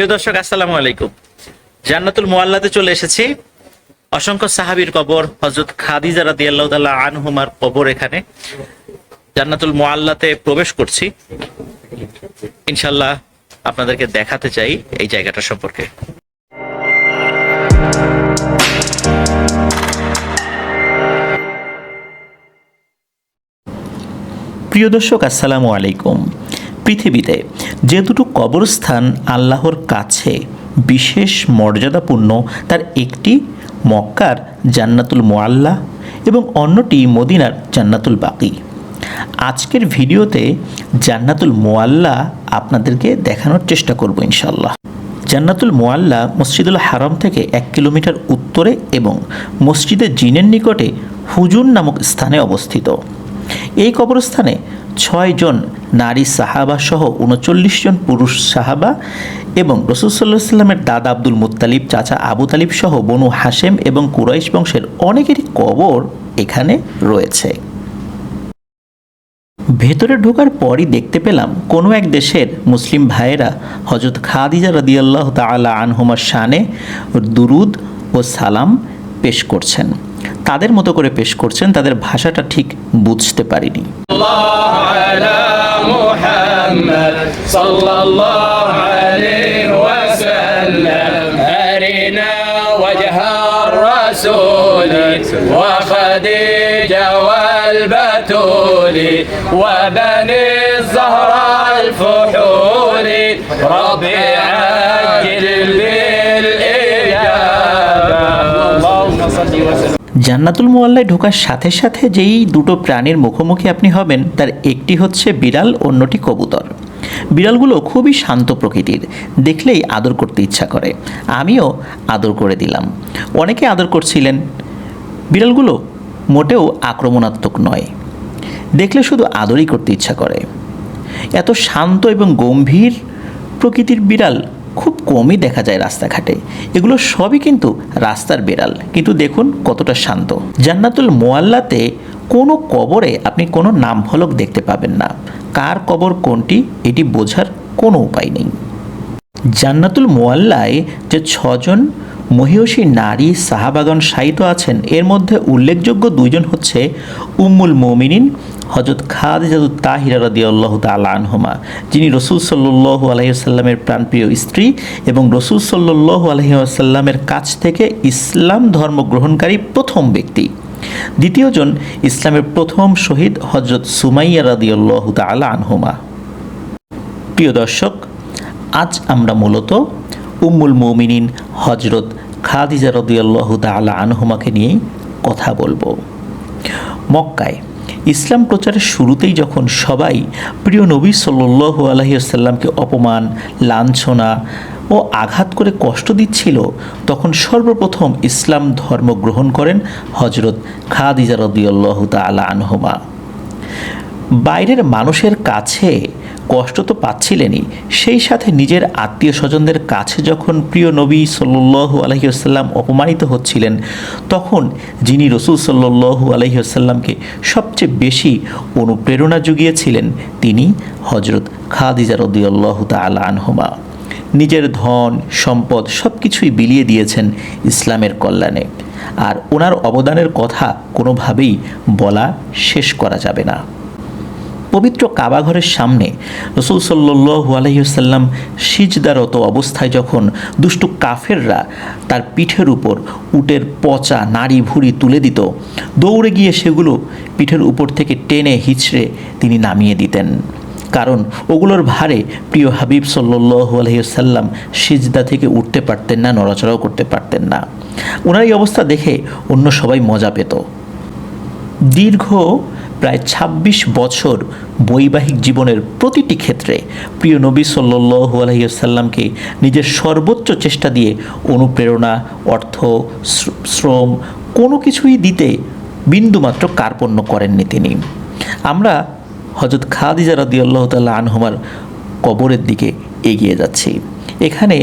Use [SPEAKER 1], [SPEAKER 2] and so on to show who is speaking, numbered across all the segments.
[SPEAKER 1] প্রিয় দর্শক, আসসালামু আলাইকুম। জান্নাতুল মোয়াল্লাতে চলে এসেছি। অসংখ্য সাহাবীর কবর হজরত খাদিজা রাদিয়াল্লাহু তাআলা আনহুমার কবর এখানে। জান্নাতুল মোয়াল্লাতে প্রবেশ করছি। ইনশাল্লাহ আপনাদেরকে দেখাতে চাই এই জায়গাটা সম্পর্কে। প্রিয় দর্শক, আসসালামু আলাইকুম। পৃথিবীতে। যে দুটো কবরস্থান আল্লাহর কাছে, বিশেষ মর্যাদাপূর্ণ, তার একটি মক্কার জান্নাতুল মোয়াল্লা এবং অন্যটি মদিনার জান্নাতুল বাকি। আজকের ভিডিওতে জান্নাতুল মোয়াল্লা আপনাদেরকে দেখানোর চেষ্টা করব ইনশাল্লাহ জান্নাতুল মোয়াল্লা মসজিদুল হারাম থেকে এক কিলোমিটার উত্তরে এবং মসজিদে জিনের নিকটে হুজুর নামক স্থানে অবস্থিত। এই কবরস্থানে ছয়জন নারী সাহাবা সহ উনচল্লিশ জন পুরুষ সাহাবা এবং রসুল সাল্লাহ সাল্লামের দাদা আব্দুল মুত্তালিব, চাচা আবু তালিব সহ বনু হাশেম এবং কুরাইশ বংশের অনেকেরই কবর এখানে রয়েছে। ভেতরে ঢোকার পরই দেখতে পেলাম কোনো এক দেশের মুসলিম ভাইয়েরা হজরত খাদিজা রদিয়াল্লাহ তালা আনহুমার শানে দুরুদ ও সালাম পেশ করছেন। তাদের মতো করে পেশ করছেন তাদের ভাষাটা ঠিক বুঝতে পারিনি
[SPEAKER 2] الله على محمد صلى الله عليه وسلم أرنا وجه الرسول وخديجة والبتول وبني الزهراء الفحول ربي عجل بالإجابة
[SPEAKER 1] জান্নাতুল মোয়াল্লায় ঢোকার সাথে সাথে যেই দুটো প্রাণীর মুখোমুখি আপনি হবেন, তার একটি হচ্ছে বিড়াল, অন্যটি কবুতর। বিড়ালগুলো খুবই শান্ত প্রকৃতির, দেখলেই আদর করতে ইচ্ছা করে। আমিও আদর করে দিলাম। অনেকে আদর করছিলেন। বিড়ালগুলো মোটেও আক্রমণাত্মক নয়। দেখলে শুধু আদরই করতে ইচ্ছা করে। এত শান্ত এবং গম্ভীর প্রকৃতির বিড়াল কমই দেখা যায় রাস্তাঘাটে। এগুলো সবই কিন্তু রাস্তার বেড়াল। কিন্তু দেখুন কতটা শান্ত। জান্নাতুল মোয়াল্লাতে কোনো কবরে আপনি কোনো নাম ফলক দেখতে পাবেন না। কার কবর কোনটি, এটি বোঝার কোনো উপায় নেই। জান্নাতুল মোয়াল্লায় যে ছজন মহিষী নারী সাহাবাগন শায়িত আছেন। এর মধ্যে উল্লেখযোগ্য দুইজন হচ্ছে উম্মুল মোমিনিন হজরত খাদিজাতুত তাহিরা রাদিয়াল্লাহু তাআলা আনহুমা, যিনি রসুল সাল্লাল্লাহু আলাইহি সাল্লামের প্রাণপ্রিয় স্ত্রী এবং রসুল সাল্লাল্লাহু আলাইহি সাল্লামের কাছ থেকে ইসলাম ধর্ম গ্রহণকারী প্রথম ব্যক্তি। দ্বিতীয়জন ইসলামের প্রথম শহীদ হজরত সুমাইয়া রাদিয়াল্লাহু তাআলা আনহুমা। প্রিয় দর্শক, আজ আমরা মূলত উম্মুল মৌমিনিন হজরত খাদিজা রদিয়াল্লাহ তালা আনহুমাকে নিয়েই কথা বলব। মক্কায় ইসলাম প্রচারের শুরুতেই যখন সবাই প্রিয় নবী সাল্লু আলহিসাল্লামকে অপমান, লাঞ্ছনা ও আঘাত করে কষ্ট দিচ্ছিল, তখন সর্বপ্রথম ইসলাম ধর্ম গ্রহণ করেন হজরত খাদিজা রদিয়াল্লাহ তালা আনহুমা। বাইরের মানুষের কাছে কষ্ট তো পাচ্ছিলেনই। সেই সাথে নিজের আত্মীয় স্বজনদের কাছে যখন প্রিয় নবী সাল্লু আলহিউসাল্লাম অপমানিত হচ্ছিলেন, তখন যিনি রসুল সাল্লু আলহিউসাল্লামকে সবচেয়ে বেশি অনুপ্রেরণা জুগিয়েছিলেন, তিনি হজরত খাদিজা রদিয়াল্লাহ তালা নিজের ধন, সম্পদ সব কিছুই বিলিয়ে দিয়েছেন ইসলামের কল্যাণে। আর ওনার অবদানের কথা কোনোভাবেই বলা শেষ করা যাবে না। পবিত্র কাবাঘরের সামনে রসুল সাল্লু আলহিউসাল্লাম সিজদারত অবস্থায় যখন দুষ্টু কাফেররা তার পিঠের উপর উটের পচা নাড়ি ভুড়ি তুলে দিত, দৌড়ে গিয়ে সেগুলো পিঠের উপর থেকে টেনে হিচড়ে তিনি নামিয়ে দিতেন। কারণ ওগুলোর ভারে প্রিয় হাবিব সাল্লু আলহিউসাল্লাম সিজদা থেকে উঠতে পারতেন না, নড়াচড়াও করতে পারতেন না। ওনার এই অবস্থা দেখে অন্য সবাই মজা পেত। দীর্ঘ প্রায় ২৬ বছর বৈবাহিক জীবনের প্রতিটি ক্ষেত্রে প্রিয় নবী সাল্লু আলহিসাল্লামকে নিজের সর্বোচ্চ চেষ্টা দিয়ে অনুপ্রেরণা, অর্থ শ্রম কোনো কিছুই দিতে বিন্দুমাত্র কার্পণ্য করেননি তিনি। আমরা হজরত খাদিজা রদিয়াল্লাহ তাল্লাহ আনহুমার কবরের দিকে এগিয়ে যাচ্ছি। এখানে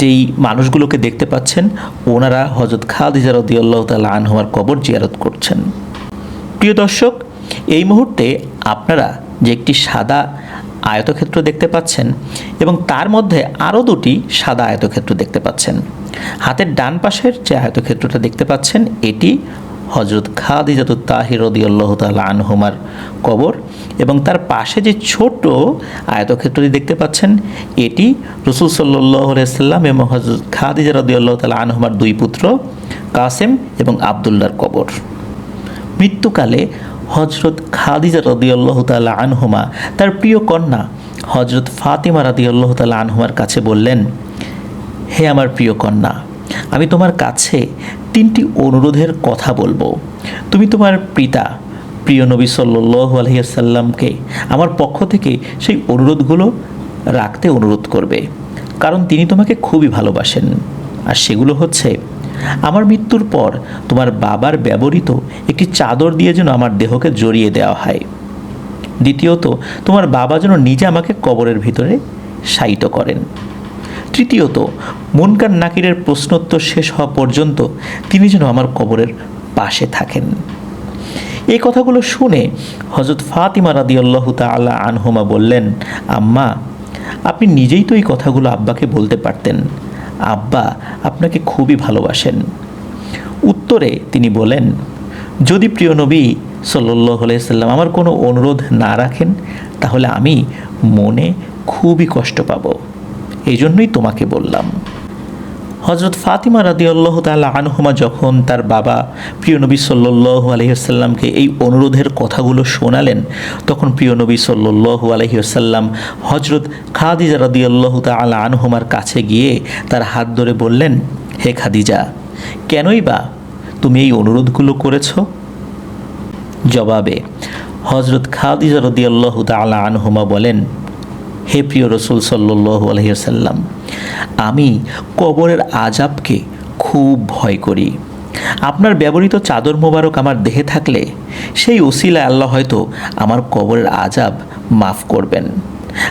[SPEAKER 1] যেই মানুষগুলোকে দেখতে পাচ্ছেন, ওনারা হজরত খাদিজা রদিয়াল্লাহ তাল্লাহ আনহুমার কবর জিয়ারত করছেন। প্রিয় দর্শক এই মুহূর্তে আপনারা যে একটি সাদা আয়তক্ষেত্র দেখতে পাচ্ছেন এবং তার মধ্যে আরও দুটি সাদা আয়তক্ষেত্র দেখতে পাচ্ছেন। হাতের ডান পাশের যে আয়তক্ষেত্রটা দেখতে পাচ্ছেন, এটি হজরত খাদিজাতুত তাহির রদিয়াল্লাহ তাল আনহুমার কবর এবং তার পাশে যে ছোট আয়তক্ষেত্রটি দেখতে পাচ্ছেন, এটি রসুল সাল্লাহ সাল্লাম এবং হজরত খাদিজা রদিয়াল্লাহ তাল আনহুমার দুই পুত্র কাসেম এবং আবদুল্লার কবর। মৃত্যুকালে হজরত খাদিজা রদিয়াল্লাহ তাল আনহুমা, তার প্রিয় কন্যা হজরত ফাতিমা রদিয়াল্লাহ তাল আনহুমার কাছে বললেন, হে আমার প্রিয় কন্যা, আমি তোমার কাছে তিনটি অনুরোধের কথা বলব। তুমি তোমার পিতা, প্রিয় নবী সাল্লাহ আলহিয়াসাল্লামকে আমার পক্ষ থেকে সেই অনুরোধগুলো রাখতে অনুরোধ করবে, কারণ তিনি তোমাকে খুবই ভালোবাসেন। আর সেগুলো হচ্ছে আমার মৃত্যুর পর তোমার বাবার ব্যবহৃত একটি চাদর দিয়ে যেন আমার দেহকে জড়িয়ে দেওয়া হয়। দ্বিতীয়ত, তোমার বাবা যেন নিজে আমাকে কবরের ভিতরে শায়িত করেন। তৃতীয়ত, মুনকার নাকিরের প্রশ্নোত্তর শেষ হওয়া পর্যন্ত তিনি যেন আমার কবরের পাশে থাকেন। এই কথাগুলো শুনে হজরত ফাতিমা রাদিয়াল্লাহ তাআলা আনহুমা বললেন, আম্মা, আপনি নিজেই তো এই কথাগুলো আব্বাকে বলতে পারতেন। আব্বা আপনাকে খুবই ভালোবাসেন। উত্তরে তিনি বলেন, যদি প্রিয় নবী সাল্লাহ সাল্লাম আমার কোনো অনুরোধ না রাখেন, তাহলে আমি মনে খুবই কষ্ট পাব। এই জন্যই তোমাকে বললাম। হজরত ফাতিমা রাদিয়াল্লাহ তাআলা আনহুমা যখন তার বাবা প্রিয় নবী সাল্লু আলহিহাসাল্লামকে এই অনুরোধের কথাগুলো শোনালেন, তখন প্রিয় নবী সাল্লু আলহিহাসাল্লাম হজরত খাদিজা রাদিয়াল্লাহ তাআলা আনহুমার কাছে গিয়ে তার হাত ধরে বললেন, হে খাদিজা, কেনই বা তুমি এই অনুরোধগুলো করেছ? জবাবে হজরত খাদিজা রদিয়াল্লাহ তালা আনহুমা বলেন হে প্রিয় রসুল সাল্লাহ আলহিসাল্লাম আমি কবরের আজাবকে খুব ভয় করি। আপনার ব্যবহৃত চাদর মোবারক আমার দেহে থাকলে সেই ওসিলায় আল্লাহ হয়তো আমার কবরের আজাব মাফ করবেন।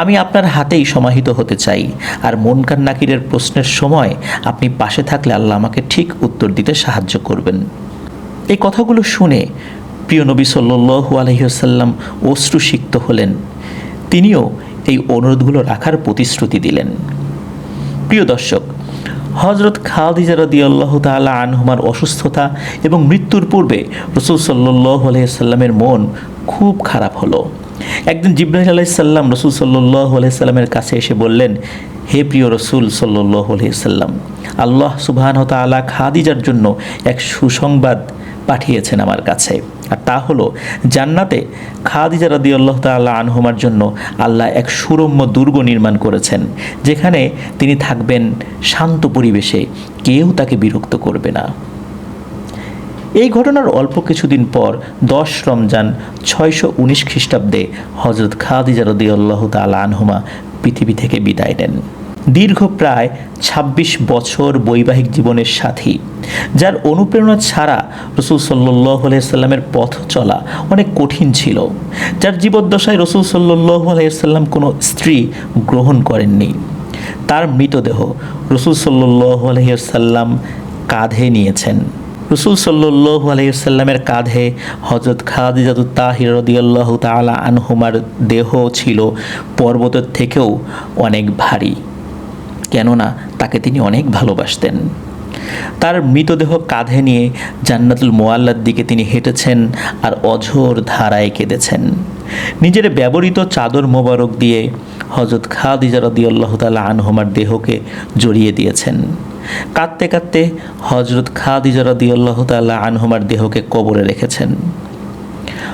[SPEAKER 1] আমি আপনার হাতেই সমাহিত হতে চাই আর মনকার নাকিরের প্রশ্নের সময় আপনি পাশে থাকলে আল্লাহ আমাকে ঠিক উত্তর দিতে সাহায্য করবেন। এই কথাগুলো শুনে প্রিয় নবী সাল্লু আলহিহাসাল্লাম অশ্রুসিক্ত হলেন। তিনিও এই অনুরোধগুলো রাখার প্রতিশ্রুতি দিলেন। প্রিয় দর্শক হজরত খাদিজা রদিয়াল্লাহ তালা আনহুমার অসুস্থতা এবং মৃত্যুর পূর্বে রসুল সাল্লাহ আলহিসাল্লামের মন খুব খারাপ হলো। একদিন জিব্রাহিল আলাইসাল্লাম রসুল সাল্লাহ আলাইসাল্লামের কাছে এসে বললেন, হে প্রিয় রসুল সাল্লাহ আলহিসাল্লাম আল্লাহ সুবাহান তালা খাদিজার জন্য এক সুসংবাদ পাঠিয়েছেন আমার কাছে। আর তা হলো, জান্নাতে খাদিজা রাদি আল্লাহ তাল্লাহ আনহুমার জন্য আল্লাহ এক সুরম্য দুর্গ নির্মাণ করেছেন, যেখানে তিনি থাকবেন শান্ত পরিবেশে, কেউ তাকে বিরক্ত করবে না। এই ঘটনার অল্প কিছুদিন পর দশ রমজান ছয়শো উনিশ খ্রিস্টাব্দে হজরত খাদিজা রদি আল্লাহ তালা আনহুমা পৃথিবী থেকে বিদায় নেন। দীর্ঘ প্রায় ২৬ বছর বৈবাহিক জীবনের সাথী, যার অনুপ্রেরণা ছাড়া রসুল সাল্লাহ সাল্লামের পথ চলা অনেক কঠিন ছিল, যার জীবদ্দশায় রসুল সাল্লাহ আলাইসাল্লাম কোনো স্ত্রী গ্রহণ করেননি। তার মৃতদেহ রসুল সাল্লাহ আলহিসাল্লাম কাঁধে নিয়েছেন। রসুল সাল্লাহ আলাইসাল্লামের কাঁধে হজরত খাদিজাতু তাহির রদিয়াল্লাহ তালা আনহুমার দেহ ছিল পর্বতের থেকেও অনেক ভারী। কেননা তাকে তিনি অনেক ভালোবাসতেন। তার মৃতদেহ কাঁধে নিয়ে জান্নাতুল মোয়াল্লার দিকে তিনি হেঁটেছেন আর অঝোর ধারায় কেঁদেছেন। নিজের ব্যবহৃত চাদর মোবারক দিয়ে হজরত খাদিজা রদিয়াল্লাহ তালা আনহুমার দেহকে জড়িয়ে দিয়েছেন। কাঁদতে কাঁদতে হজরত খাদিজা রদিয়াল্লাহ তাল্লাহ আনহুমার দেহকে কবরে রেখেছেন।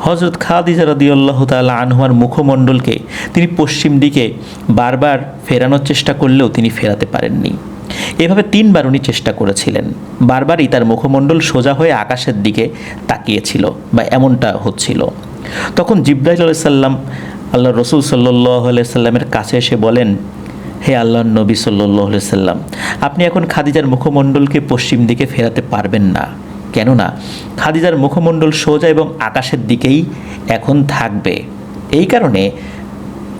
[SPEAKER 1] হজরত খাদিজা রদিয়াল্লাহ তাল্লাহ আনহুমার মুখমণ্ডলকে তিনি পশ্চিম দিকে বারবার ফেরানোর চেষ্টা করলেও তিনি ফেরাতে পারেননি। এভাবে তিনবার উনি চেষ্টা করেছিলেন। বারবারই তার মুখমণ্ডল সোজা হয়ে আকাশের দিকে তাকিয়েছিল বা এমনটা হচ্ছিল। তখন জিব্রাহিল আলাইসাল্লাম আল্লাহ রসুল সাল্লাহ সাল্লামের কাছে এসে বলেন, হে আল্লাহ নবী সাল্লাহ সাল্লাম, আপনি এখন খাদিজার মুখমণ্ডলকে পশ্চিম দিকে ফেরাতে পারবেন না। কেননা খাদিজার মুখমণ্ডল সোজা এবং আকাশের দিকেই এখন থাকবে। এই কারণে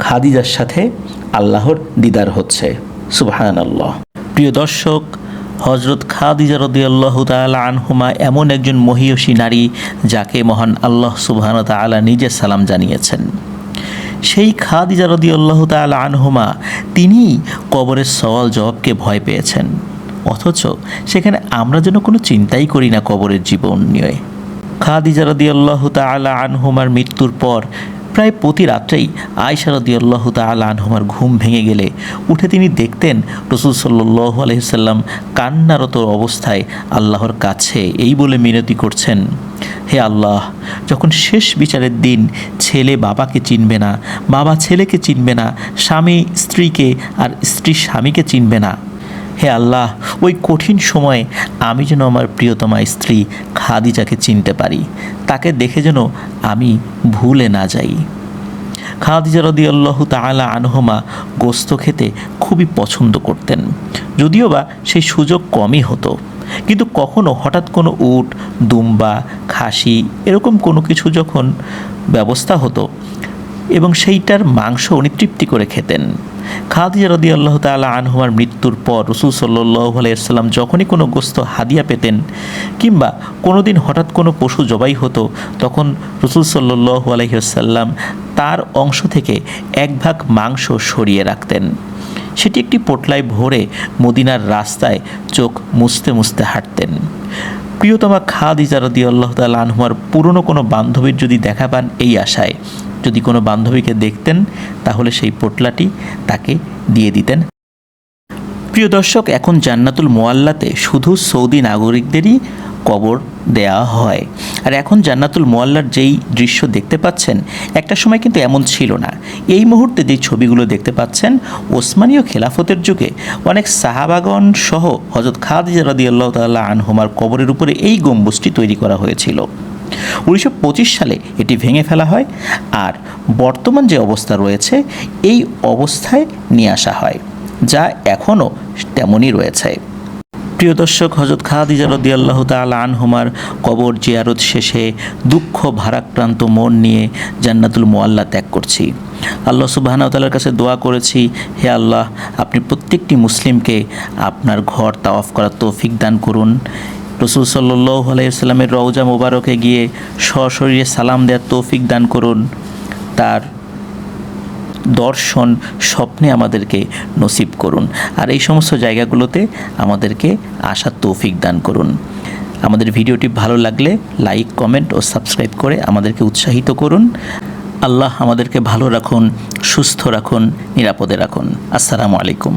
[SPEAKER 1] খাদিজার সাথে আল্লাহর দিদার হচ্ছে। সুবহান আল্লাহ প্রিয় দর্শক হজরত খাদিজা রদিয়াল্লাহ তালা আনহুমা এমন একজন মহিয়সী নারী যাকে মহান আল্লাহ সুবহান তালা নিজে সালাম জানিয়েছেন। সেই খাদিজা রদি আল্লাহ তাল আনহুমা, তিনিই কবরের সওয়াল জবাবকে ভয় পেয়েছেন। অথচ সেখানে আমরা যেন কোনো চিন্তাই করি না কবরের জীবন নিয়ে। খাদিজা আল্লাহ তালা আনহুমার মৃত্যুর পর প্রায় প্রতি রাত্রেই আয়সা আল্লাহ তালা আনহুমার ঘুম ভেঙে গেলে উঠে তিনি দেখতেন রসুল সাল্লাহ আলহিসাল্লাম কান্নারত অবস্থায় আল্লাহর কাছে এই বলে মিনতি করছেন, হে আল্লাহ, যখন শেষ বিচারের দিন ছেলে বাবাকে চিনবে না, বাবা ছেলেকে চিনবে না, স্বামী স্ত্রীকে আর স্ত্রী স্বামীকে চিনবে না হে আল্লাহ, ওই কঠিন সময়ে আমি যেন আমার প্রিয়তমা স্ত্রী খাদিজাকে চিনতে পারি, তাকে দেখে যেন আমি ভুলে না যাই। খাদিজা রদি আল্লাহ তালা আনহমা গোস্ত খেতে খুবই পছন্দ করতেন, যদিও বা সেই সুযোগ কমই হতো। কিন্তু কখনো হঠাৎ কোনো উট, দুম্বা, খাসি এরকম কোনো কিছু যখন ব্যবস্থা হতো এবং সেইটার মাংস উনি তৃপ্তি করে খেতেন। খাদিজা রদি আল্লাহ তালা আনহুমার মৃত্যুর পর রসুল সাল্লাহ আলাইসাল্লাম যখনই কোনো গোস্ত হাদিয়া পেতেন কিংবা কোনো দিন হঠাৎ কোনো পশু জবাই হতো, তখন রসুল সাল্লাহ আলহিহাল্লাম তার অংশ থেকে এক ভাগ মাংস সরিয়ে রাখতেন। সেটি একটি পোটলায় ভরে মদিনার রাস্তায় চোখ মুছতে মুছতে হাঁটতেন। প্রিয়তমা খাদিজা রদি আল্লাহ তাল আনহুমার পুরনো কোনো বান্ধবীর যদি দেখা পান এই আশায় যদি কোনো বান্ধবীকে দেখতেন, তাহলে সেই পোটলাটি তাকে দিয়ে দিতেন। প্রিয় দর্শক, এখন জান্নাতুল মোয়াল্লাতে শুধু সৌদি নাগরিকদেরই কবর দেয়া হয়। আর এখন জান্নাতুল মোয়াল্লার যেই দৃশ্য দেখতে পাচ্ছেন, একটা সময় কিন্তু এমন ছিল না। এই মুহূর্তে যে ছবিগুলো দেখতে পাচ্ছেন, ওসমানীয় খেলাফতের যুগে অনেক সাহাবাগন সহ হজরত খাদিজা রাদিয়াল্লাহু তাআলা আনহুমার কবরের উপরে এই গম্বুজটি তৈরি করা হয়েছিল। উনিশশো পঁচিশ সালে এটি ভেঙে ফেলা হয় আর বর্তমান যে অবস্থা রয়েছে, এই অবস্থায় নিয়ে আসা হয়, যা এখনও তেমনই রয়েছে। প্রিয় দর্শক হজরত খাদিজা রদি আল্লাহ তালা আনহুমার কবর জিয়ারত শেষে দুঃখ, ভারাক্রান্ত মন নিয়ে জান্নাতুল মোয়াল্লা ত্যাগ করছি। আল্লাহ সুবাহানাতালার কাছে দোয়া করেছি, হে আল্লাহ, আপনি প্রত্যেকটি মুসলিমকে আপনার ঘর তাওয়াফ করার তৌফিক দান করুন। রসুল সাল্লাহ আলাইসাল্লামের রওজা মোবারকে গিয়ে সশরীরে সালাম দেওয়ার তৌফিক দান করুন। তার দর্শন স্বপ্নে আমাদেরকে নসিব করুন। আর এই সমস্ত জায়গাগুলোতে আমাদেরকে আসার তৌফিক দান করুন। আমাদের ভিডিওটি ভালো লাগলে লাইক, কমেন্ট ও সাবস্ক্রাইব করে আমাদেরকে উৎসাহিত করুন। আল্লাহ আমাদেরকে ভালো রাখুন, সুস্থ রাখুন, নিরাপদে রাখুন। আসসালামু আলাইকুম।